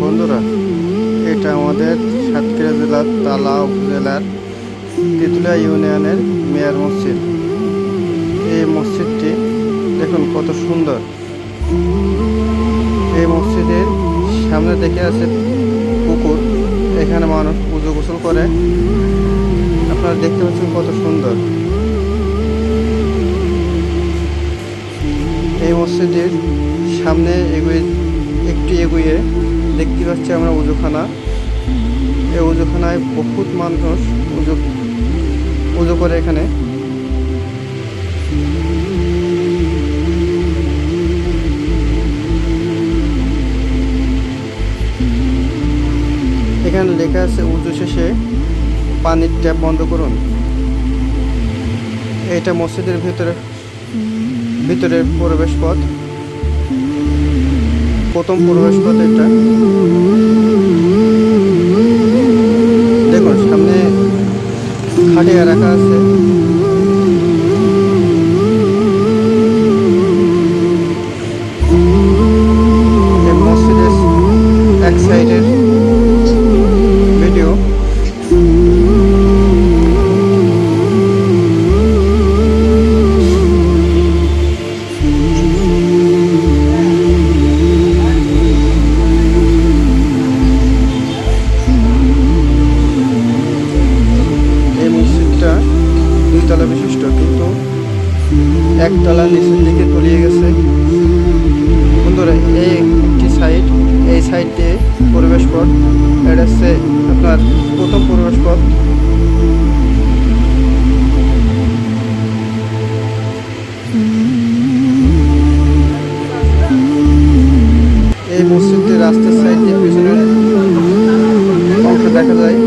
বন্ধুরা, এটা আমাদের সাতক্ষীরা জেলার তালা উপজেলার তেঁতুলিয়া ইউনিয়নের মেয়ার মসজিদ। এই মসজিদটি দেখুন কত সুন্দর। এই মসজিদের সামনে দেখে আছে পুকুর। এখানে মানুষ পুজো গোসল করে। আপনারা দেখতে পাচ্ছেন কত সুন্দর। এই মসজিদের সামনে এগুয়ে একটু এগুয়ে দেখতে পাচ্ছি আমরা উজুখানা এই উজুখানায় বহুত মানুষ উজু উজু করে এখানে। এখানে লেখা আছে উজু শেষে পানির ট্যাপ বন্ধ করুন। এটা মসজিদের ভিতরে, ভিতরের প্রবেশ পথ। প্রথম প্রবেশ পথ এটা। দেখুন সামনে খাটিয়া রাখা আছে। দুইতলা বিশিষ্ট, কিন্তু একতলা নিচের দিকে তলিয়ে গেছে। বন্ধুরা, এই একটি সাইড এই সাইড দিয়ে প্রবেশ পথ, এটা হচ্ছে আপনার প্রথম প্রবেশ পথ। এই মসজিদটির রাস্তার সাইড দিয়ে পিছনের অংশ দেখা যায়।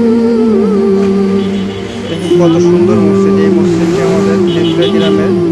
কত সুন্দর মসজিদ এই মসজিদটি। আমাদের তেঁতুলিয়া গ্রামের